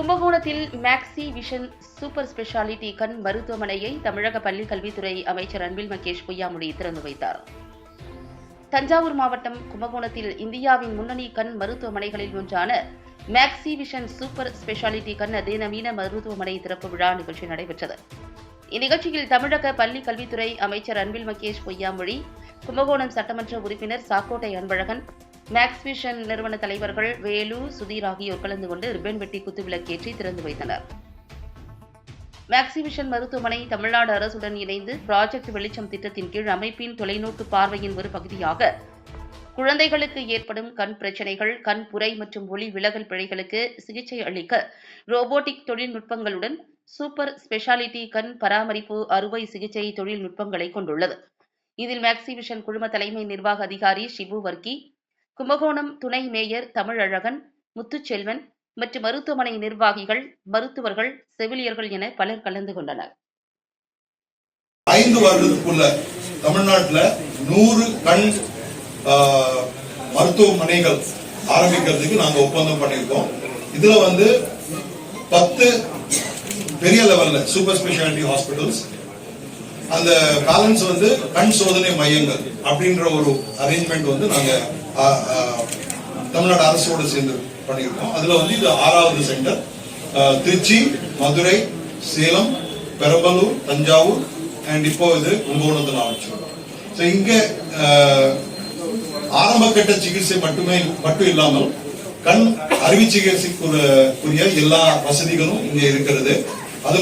கும்பகோணத்தில் maxi vision super speciality கண் மருத்துவமனையை தமிழக பள்ளிக் கல்வித்துறை அமைச்சர் அன்பில் மகேஷ் பொய்யாமொழி திறந்து வைத்தார். தஞ்சாவூர் மாவட்டம் கும்பகோணத்தில் இந்தியாவின் முன்னணி கண் மருத்துவமனைகளில் ஒன்றான மேக்ஸி விஷன் சூப்பர் ஸ்பெஷாலிட்டி கண் அதிநவீன மருத்துவமனை திறப்பு விழா நிகழ்ச்சி நடைபெற்றது. இந்நிகழ்ச்சியில் தமிழக பள்ளி கல்வித்துறை அமைச்சர் அன்பில் மகேஷ் பொய்யாமொழி கும்பகோணம் சட்டமன்ற உறுப்பினர் சாக்கோட்டை அன்பழகன் மேக்ஸ்விஷன் நிறுவன தலைவர்கள் வேலு சுதீர் ஆகியோர் கலந்து கொண்டு ரிப்பன் வெட்டி குத்துவிளக்கேற்றி திறந்து வைத்தனர். மேக்ஸிவிஷன் மருத்துவமனை தமிழ்நாடு அரசுடன் இணைந்து ப்ராஜெக்ட் வெளிச்சம் திட்டத்தின் கீழ் அமைப்பின் தொலைநோக்கு பார்வையின் ஒரு பகுதியாக குழந்தைகளுக்கு ஏற்படும் கண் பிரச்சனைகள் கண் புரை மற்றும் ஒளி விலகல் பிழைகளுக்கு சிகிச்சை அளிக்க ரோபோட்டிக் தொழில்நுட்பங்களுடன் சூப்பர் ஸ்பெஷாலிட்டி கண் பராமரிப்பு அறுவை சிகிச்சை தொழில்நுட்பங்களை கொண்டுள்ளது. இதில் மேக்ஸிவிஷன் குழும தலைமை நிர்வாக அதிகாரி ஷிபு வர்க்கி கும்பகோணம் துணை மேயர் தமிழழகன் முத்துச்செல்வன் மற்றும் மருத்துவமனை நிர்வாகிகள் மருத்துவர்கள் செவிலியர்கள் என பலர் கலந்து கொண்டனர். ஐந்து வருடத்துக்குள்ள தமிழ்நாட்டில் நூறு கண் மருத்துவமனைகள் ஆரம்பிக்கிறதுக்கு நாங்க ஒப்பந்தம் பண்ணியிருக்கோம். இதுல வந்து பத்து பெரிய லெவல்ல சூப்பர் ஸ்பெஷாலிட்டி ஹாஸ்பிட்டல்ஸ் அந்த பேலன்ஸ் வந்து கண் சோதனை மையங்கள் அப்படின்ற ஒரு அரேஞ்ச்மெண்ட் வந்து நாங்க தமிழ்நாடு அரசோடு சேர்ந்து பண்ணியிருக்கோம். அதுல வந்து இது ஆறாவது சென்டர். திருச்சி மதுரை சேலம் பெரம்பலூர் தஞ்சாவூர் அண்ட் இப்போ இது கும்பகோணத்தில் ஆரம்பிச்சோம் ஸோ இங்க ஆரம்ப கட்ட சிகிச்சை மட்டுமே மட்டும் இல்லாமல் கண் அறுவை சிகிச்சைக்குரிய எல்லா வசதிகளும் இங்க இருக்கிறது. அது